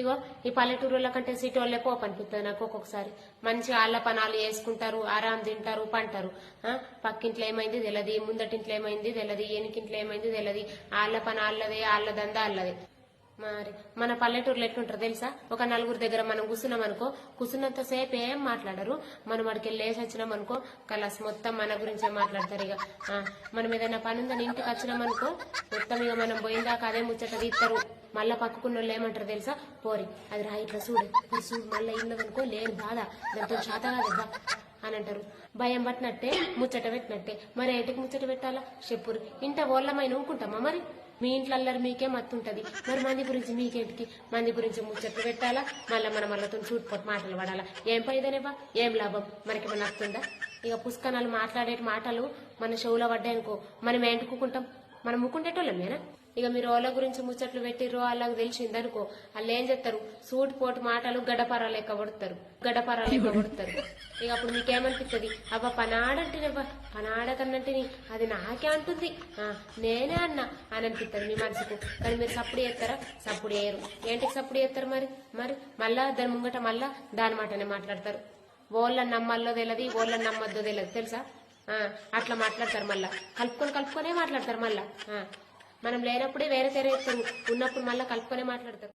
ఇగో ఈ పల్లెటూరుల కంటే సిటీ వాళ్ళే పోపు అనిపిస్తుంది నాకు ఒక్కొక్కసారి. మంచిగా ఆళ్ళ పనాలు వేసుకుంటారు ఆరాం తింటారు పంటారు. పక్కింట్లో ఏమైంది తెలియదు ముందటింట్లో ఏమైంది తెలియదు ఎనికింట్లో ఏమైంది తెలియదు ఆళ్ళ పని ఆళ్ళదే ఆళ్ళ దందా ఆళ్ళదే. మరి మన పల్లెటూరులో ఎట్లుంటారు తెలుసా? ఒక నలుగురు దగ్గర మనం కూర్చున్నాం అనుకో కూర్చున్నంత సేపు ఏం మాట్లాడరు. మనం వాడికి లేచి వచ్చినాం అనుకో కలాస్ మొత్తం మన గురించే మాట్లాడతారు ఇక. ఆ, మనం ఏదైనా పని ఉందని ఇంటికి వచ్చినాం అనుకో మొత్తం ఇక మనం పోయిందాక అదే ముచ్చట తీస్తారు. మళ్ళా పక్కకున్న వాళ్ళు ఏమంటారు తెలుసా? పోరి అది రా ఇట్లా చూడు ఇప్పుడు చూడు మళ్ళీ ఇన్నదనుకో లేని బాధ. దాంతో శాత కాదు అని అంటారు. భయం పట్టినట్టే ముచ్చట పెట్టినట్టే. మరి ఏంటికి ముచ్చట పెట్టాలా? చెప్పురు. ఇంట ఓళ్ళమైన ఊకుంటామా మరి? మీ ఇంట్లో అల్లరి మీకే మత్తుంటది. మరి మంది గురించి మీకేంటికి? మంది గురించి ముచ్చట్లు పెట్టాలా? మళ్ళీ మన మళ్ళతో చూటుపోటు మాటలు పడాలా? ఏం పైదనేవా ఏం లాభం? మనకి మన వస్తుందా ఇక పుస్తకాలు మాట్లాడే మాటలు మన షోలో పడ్డాయనుకో మనం ఏంటుకుంటాం మనం ముక్కుండేటోళ్ళమేనా? ఇక మీరు వాళ్ళ గురించి ముచ్చట్లు పెట్టిర్రు వాళ్ళకి తెలిసిందనుకో వాళ్ళు ఏం చెప్తారు సూట్ పోటు మాటలు గడపర లెక్క పడతారు గడపర లెక్క పడతారు ఇక అప్పుడు మీకేమనిపిస్తుంది అబ్బా పనాడంటేనేవ్వ పనాడకన్నంటిని అది నాకే అంటుంది. నేనే అన్నా అని అనిపిస్తుంది మీ మనసుకు. కానీ మీరు సప్పుడు చేస్తారా? సప్పుడు చేయరు. ఏంటికి సప్పుడు చేస్తారు మరి? మరి మళ్ళా దాని ముంగట మళ్ళా దాని మాటనే మాట్లాడతారు. ఓళ్ళని నమ్మల్లో తెలియదు ఓళ్ళని నమ్మద్దో తెలియదు తెలుసా? అట్లా మాట్లాడతారు మళ్ళా. కలుపుకొని కలుపుకొనే మాట్లాడతారు మళ్ళా. మనం లేనప్పుడే వేరే తెర ఎత్తారు ఉన్నప్పుడు మళ్ళా కలుపుకొనే మాట్లాడతారు.